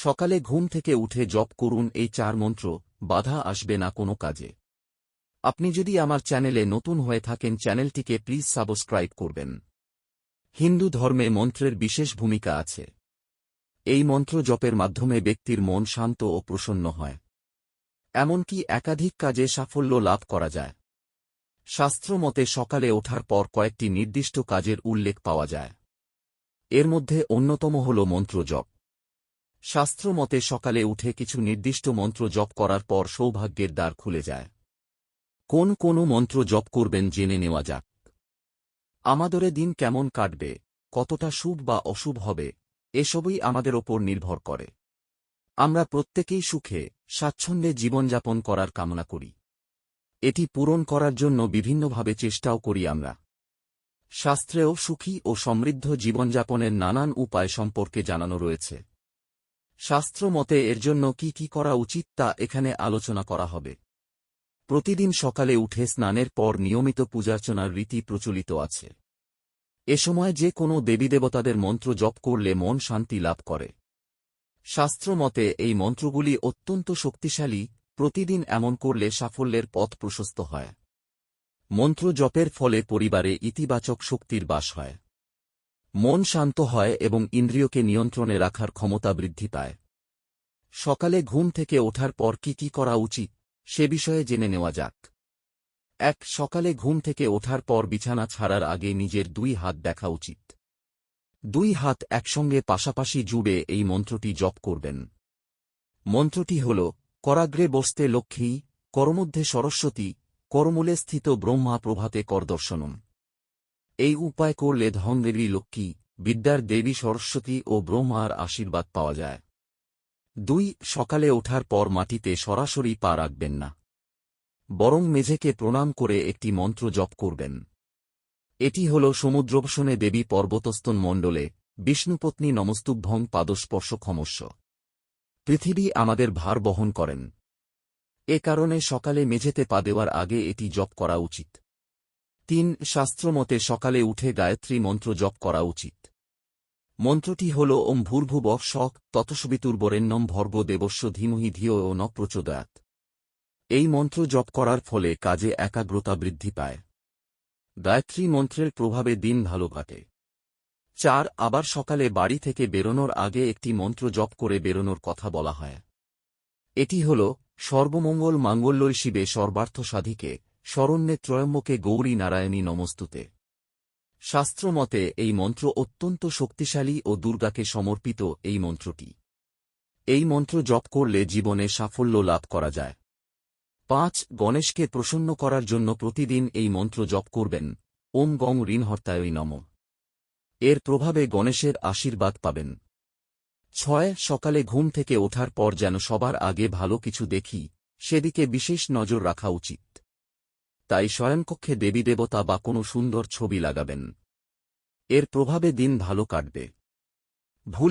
সকালে ঘুম থেকে উঠে জপ করুন এই চার মন্ত্র, বাধা আসবে না কোনো কাজে। আপনি যদি আমার চ্যানেলে নতুন হয়ে থাকেন চ্যানেলটিকে প্লিজ সাবস্ক্রাইব করবেন। হিন্দু ধর্মে মন্ত্রের বিশেষ ভূমিকা আছে। এই মন্ত্র জপের মাধ্যমে ব্যক্তির মন শান্ত ও প্রসন্ন হয়। এমনকি একাধিক কাজে সাফল্য লাভ করা যায়। শাস্ত্র মতে সকালে ওঠার পর কয়েকটি নির্দিষ্ট কাজের উল্লেখ পাওয়া যায়। এর মধ্যে অন্যতম হল মন্ত্র জপ। শাস্ত্র মতে সকালে উঠে কিছু নির্দিষ্ট মন্ত্র জপ করার পর সৌভাগ্যের দ্বার খুলে যায়। কোন কোন মন্ত্র জপ করবেন জেনে নেওয়া যাক। আমাদরে দিন কেমন কাটবে, কতটা শুভ বা অশুভ হবে, এসবই আমাদের ওপর নির্ভর করে। আমরা প্রত্যেকেই সুখে, স্বাচ্ছন্দ্যে জীবনযাপন করার কামনা করি। এটি পূরণ করার জন্য বিভিন্নভাবে চেষ্টাও করি আমরা। শাস্ত্রেও সুখী ও সমৃদ্ধ জীবনযাপনের নানান উপায় সম্পর্কে জানানো রয়েছে। শাস্ত্র মতে এর জন্য কি কি করা উচিত তা এখানে আলোচনা করা হবে। প্রতিদিন সকালে উঠে স্নানের পর নিয়মিত পূজার্চনার রীতি প্রচলিত আছে। এ সময় যে কোনো দেবীদেবতাদের মন্ত্র জপ করলে মন শান্তি লাভ করে। শাস্ত্র মতে এই মন্ত্রগুলি অত্যন্ত শক্তিশালী, প্রতিদিন এমন করলে সাফল্যের পথ প্রশস্ত হয়। মন্ত্র জপের ফলে পরিবারে ইতিবাচক শক্তির বাস হয়। মন শান্ত হয় এবং ইন্দ্রিয়কে নিয়ন্ত্রণে রাখার ক্ষমতা বৃদ্ধি পায়। সকালে ঘুম থেকে ওঠার পর কি কি করা উচিত, সে বিষয়ে জেনে নেওয়া যাক। এক, সকালে ঘুম থেকে ওঠার পর বিছানা ছাড়ার আগে নিজের দুই হাত দেখা উচিত। দুই হাত একসঙ্গে পাশাপাশি জুড়ে এই মন্ত্রটি জপ করবেন। মন্ত্রটি হল, করাগ্রে বসতে লক্ষ্মী করমধ্যে সরস্বতী, করমূলে স্থিত ব্রহ্মা প্রভাতে করদর্শনম এই উপায় করলে ধনদেবী লক্ষ্মী, বিদ্যার দেবী সরস্বতী ও ব্রহ্মার আশীর্বাদ পাওয়া যায়। দুই, সকালে ওঠার পর মাটিতে সরাসরি পা রাখবেন না। বরং মেঝেকে প্রণাম করে একটি মন্ত্র জপ করবেন। এটি হল সমুদ্রবসনে দেবী পর্বতস্তন মণ্ডলে, বিষ্ণুপত্নী নমস্তুভ্যং পাদস্পর্শ ক্ষমস্য। পৃথিবী আমাদের ভার বহন করেন। এ কারণে সকালে মেঝেতে পা দেওয়ার আগে এটি জপ করা উচিত। তিন শাস্ত্রমতে সকালে উঠে গায়ত্রী মন্ত্র জপ করা উচিত। মন্ত্রটি হল ওম ভূর্ভুব শক ততসবিতুর্বরেণ্যম ভর্গ দেবস্য ধীমহি ধিয় ও ন প্রচোদয়াত এই মন্ত্র জপ করার ফলে কাজে একাগ্রতা বৃদ্ধি পায়। গায়ত্রী মন্ত্রের প্রভাবে দিন ভালো কাটে। চার, আবার সকালে বাড়ি থেকে বেরোনোর আগে একটি মন্ত্র জপ করে বেরোনোর কথা বলা হয়। এটি হল সর্বমঙ্গল মাঙ্গল্যই শিবে সর্বার্থ সাধিকে শরণ্যে ত্রয়ম্বকে গৌরী নারায়ণী নমস্তুতে। শাস্ত্রমতে এই মন্ত্র অত্যন্ত শক্তিশালী ও দুর্গাকে সমর্পিত এই মন্ত্রটি। এই মন্ত্র জপ করলে জীবনে সাফল্য লাভ করা যায়। পাঁচ, গণেশকে প্রসন্ন করার জন্য প্রতিদিন এই মন্ত্র জপ করবেন। ওম গং ঋণহর্তায়ই নম। এর প্রভাবে গণেশের আশীর্বাদ পাবেন। ছয়, সকালে ঘুম থেকে ওঠার পর যেন সবার আগে ভালো কিছু দেখি, সেদিকে বিশেষ নজর রাখা উচিত। তাই স্বয়ংকক্ষে দেবী দেবতা বা কোনো সুন্দর ছবি লাগাবেন। এর প্রভাবে দিন ভালো কাটবে। ভুল